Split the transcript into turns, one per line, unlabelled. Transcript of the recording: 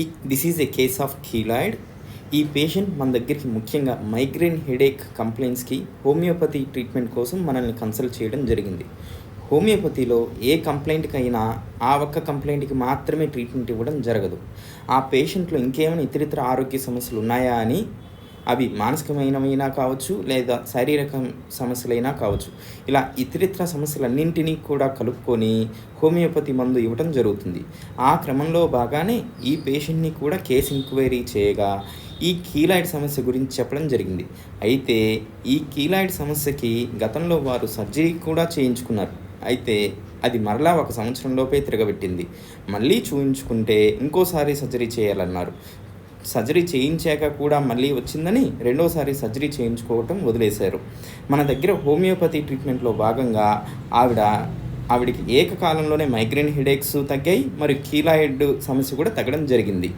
ఈ this is a case of keloid ఈ patient మన దగ్గరికి ముఖ్యంగా మైగ్రేన్ హెడేక్ కంప్లైంట్స్కి హోమియోపతి ట్రీట్మెంట్ కోసం మనల్ని కన్సల్ట్ చేయడం జరిగింది. హోమియోపతిలో ఏ కంప్లైంట్కైనా ఆ ఒక్క కంప్లైంట్కి మాత్రమే ట్రీట్మెంట్ ఇవ్వడం జరగదు. ఆ పేషెంట్లో ఇంకేమైనా ఇతరితర ఆరోగ్య సమస్యలు ఉన్నాయా అని అవి మానసికమైనవైనా కావచ్చు లేదా శారీరక సమస్యలైనా కావచ్చు. ఇలా ఇతరితర సమస్యలన్నింటినీ కూడా కలుపుకొని హోమియోపతి మందు ఇవ్వటం జరుగుతుంది. ఆ క్రమంలో బాగానే ఈ పేషెంట్ని కూడా కేసు ఎంక్వైరీ చేయగా ఈ కీలాయిడ్ సమస్య గురించి చెప్పడం జరిగింది. అయితే ఈ కీలాయిడ్ సమస్యకి గతంలో వారు సర్జరీ కూడా చేయించుకున్నారు. అయితే అది మరలా ఒక సంవత్సరంలోపే తిరగబెట్టింది. మళ్ళీ చూయించుకుంటే ఇంకోసారి సర్జరీ చేయాలన్నారు. సర్జరీ చేయించాక కూడా మళ్ళీ వచ్చిందని రెండోసారి సర్జరీ చేయించుకోవటం వదిలేశారు. మన దగ్గర హోమియోపతి ట్రీట్మెంట్లో భాగంగా ఆవిడ ఆవిడికి ఏకకాలంలోనే మైగ్రేన్ హెడేక్స్ తగ్గాయి మరియు కీలాయిడ్ సమస్య కూడా తగ్గడం జరిగింది.